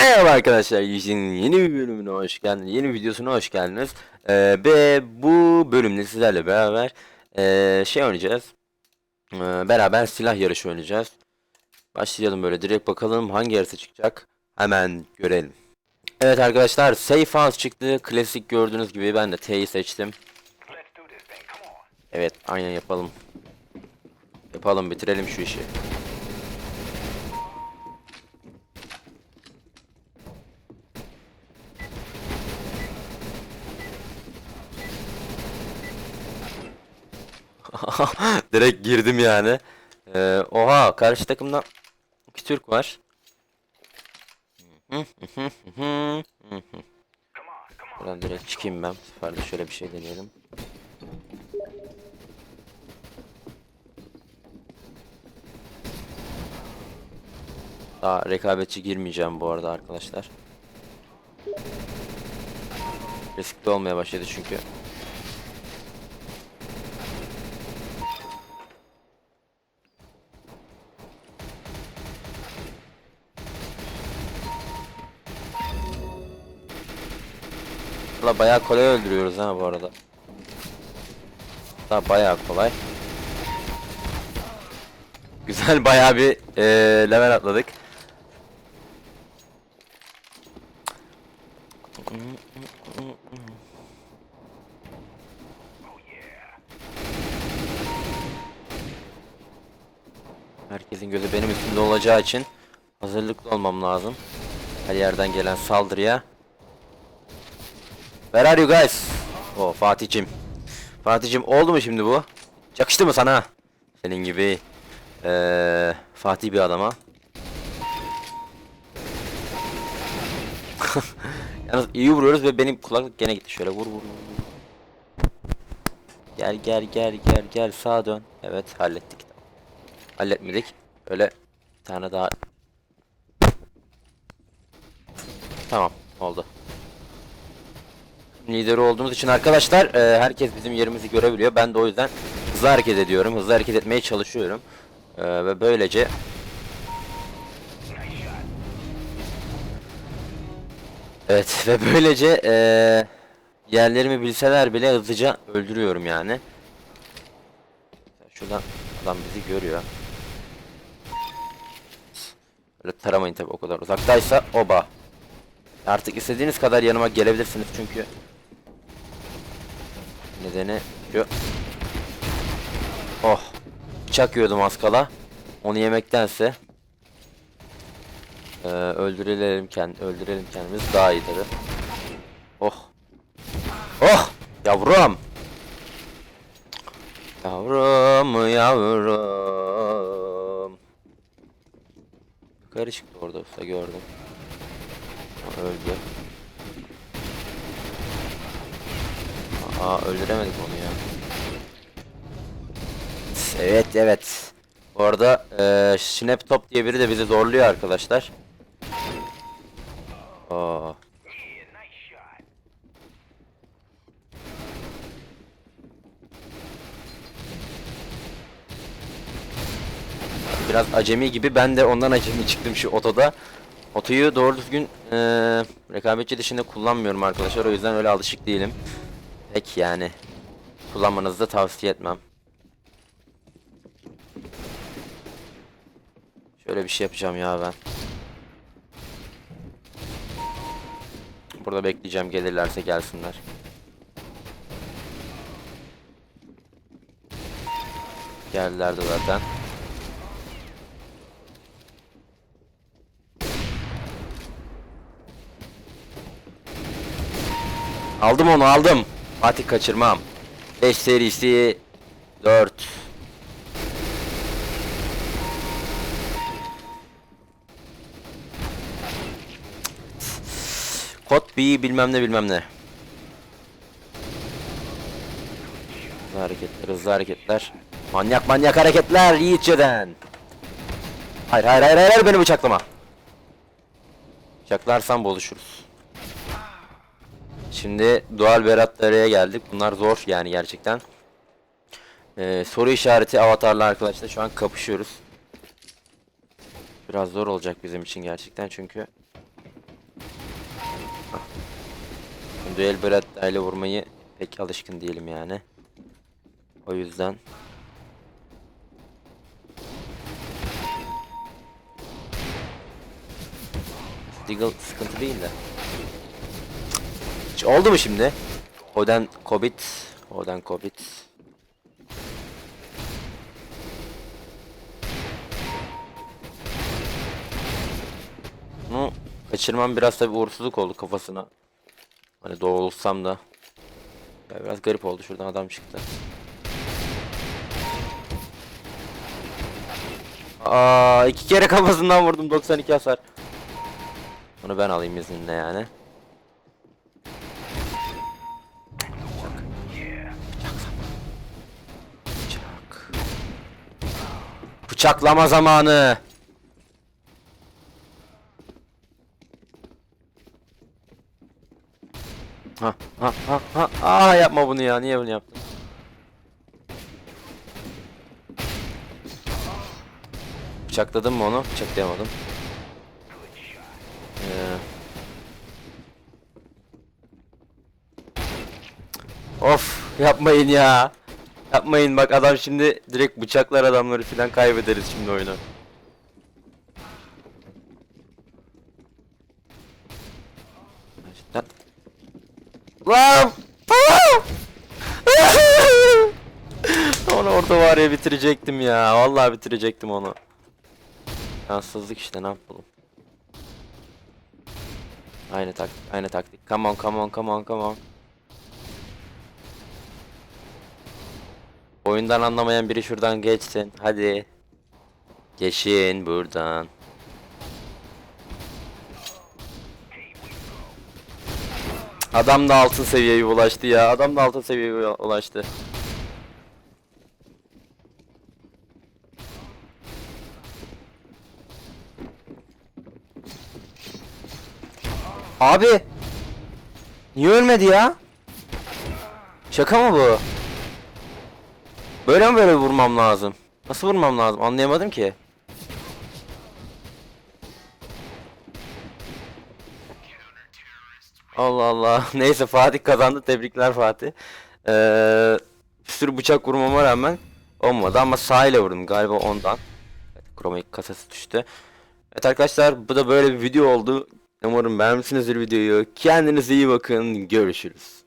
Merhaba arkadaşlar, Yüz'ün yeni bir bölümüne hoş geldiniz. Yeni videosuna hoş geldiniz. Ee, ve bu bölümde sizlerle beraber ee, şey oynayacağız. Ee, beraber silah yarışı oynayacağız. Başlayalım böyle direkt bakalım hangi harita çıkacak. Hemen görelim. Evet arkadaşlar, Safe House çıktı. Klasik gördüğünüz gibi ben de T'yi seçtim. Evet, aynen yapalım. Yapalım, bitirelim şu işi. Direkt girdim yani. Ee, oha karşı takımda iki Türk var. Buradan direkt çıkayım ben. Bu sefer de şöyle bir şey deneyelim. Daha rekabetçi girmeyeceğim bu arada arkadaşlar. Riskli olmaya başladı çünkü. Valla bayağı kolay öldürüyoruz ha bu arada. Da bayağı kolay. Güzel bayağı bir eee level atladık. Herkesin gözü benim üstümde olacağı için hazırlıklı olmam lazım. Her yerden gelen saldırıya. Where are you guys? O Fatih'cim. Fatih'cim oldu mu şimdi bu? Yakıştı mı sana? Senin gibi eee Fatih bir adama. Yalnız iyi vuruyoruz ve benim kulaklık gene gitti. Şöyle vur vur. vur. Gel gel gel gel gel sağa dön. Evet hallettik. Halletmedik. Öyle bir tane daha. Tamam oldu lideri olduğumuz için arkadaşlar e, herkes bizim yerimizi görebiliyor. Ben de o yüzden hızlı hareket ediyorum. Hızlı hareket etmeye çalışıyorum. E, ve böylece Evet ve böylece e, yerlerimi bilseler bile hızlıca öldürüyorum yani. Şuradan adam bizi görüyor. Öyle taramayın tabi o kadar uzaktaysa oba. Artık istediğiniz kadar yanıma gelebilirsiniz çünkü Nedeni şu. Oh. Bıçak yiyordum az kala. Onu yemektense ee, öldürelim kend öldürelim kendimiz daha iyi tabi. Oh. Oh! Yavrum. Yavrum yavrum. Yukarı çıktı orada usta gördüm. Öldü. Aa öldüremedik onu ya. Evet evet. Bu arada eee Snap Top diye biri de bizi zorluyor arkadaşlar. Aa. Biraz acemi gibi ben de ondan acemi çıktım şu otoda. Otoyu doğru düzgün eee rekabetçi dışında kullanmıyorum arkadaşlar o yüzden öyle alışık değilim. Pek yani kullanmanızı tavsiye etmem. Şöyle bir şey yapacağım ya ben. Burada bekleyeceğim gelirlerse gelsinler. Geldiler de zaten. Aldım onu aldım. Fatih kaçırmam. 5 serisi 4 Kod B bilmem ne bilmem ne. Hızlı hareketler hızlı hareketler. Manyak manyak hareketler Yiğitçe'den. Hayır hayır hayır hayır beni bıçaklama. Bıçaklarsam bozuşuruz. Şimdi dual beratlarıya geldik. Bunlar zor yani gerçekten. Ee, soru işareti avatarla arkadaşlar şu an kapışıyoruz. Biraz zor olacak bizim için gerçekten çünkü Duel Beretta ile vurmayı pek alışkın değilim yani. O yüzden. Deagle sıkıntı değil de. Oldu mu şimdi? Oden Kobit. Oden Kobit. Bunu kaçırmam biraz tabi uğursuzluk oldu kafasına. Hani doğrulsam da. Ya biraz garip oldu şuradan adam çıktı. Aa iki kere kafasından vurdum 92 hasar. Onu ben alayım izninle yani. Bıçaklama zamanı. Ha ha ha ha. Aa yapma bunu ya. Niye bunu yaptın? Bıçakladım mı onu? Bıçaklayamadım. Ee... Of yapmayın ya. Yapmayın bak adam şimdi direkt bıçaklar adamları filan kaybederiz şimdi oyunu. Lan! onu orada var ya bitirecektim ya. Vallahi bitirecektim onu. Şanssızlık işte ne yapalım. Aynı taktik, aynı taktik. Come on, come on, come on, come on. Oyundan anlamayan biri şuradan geçsin. Hadi. Geçin buradan. Adam da altın seviyeye ulaştı ya. Adam da altın seviyeye ulaştı. Abi. Niye ölmedi ya? Şaka mı bu? Böyle mi böyle vurmam lazım? Nasıl vurmam lazım? Anlayamadım ki. Allah Allah. Neyse Fatih kazandı. Tebrikler Fatih. Ee, bir sürü bıçak vurmama rağmen olmadı ama sağ ile vurdum galiba ondan. Evet, kromatik kasası düştü. Evet arkadaşlar bu da böyle bir video oldu. Umarım beğenmişsinizdir videoyu. Kendinize iyi bakın. Görüşürüz.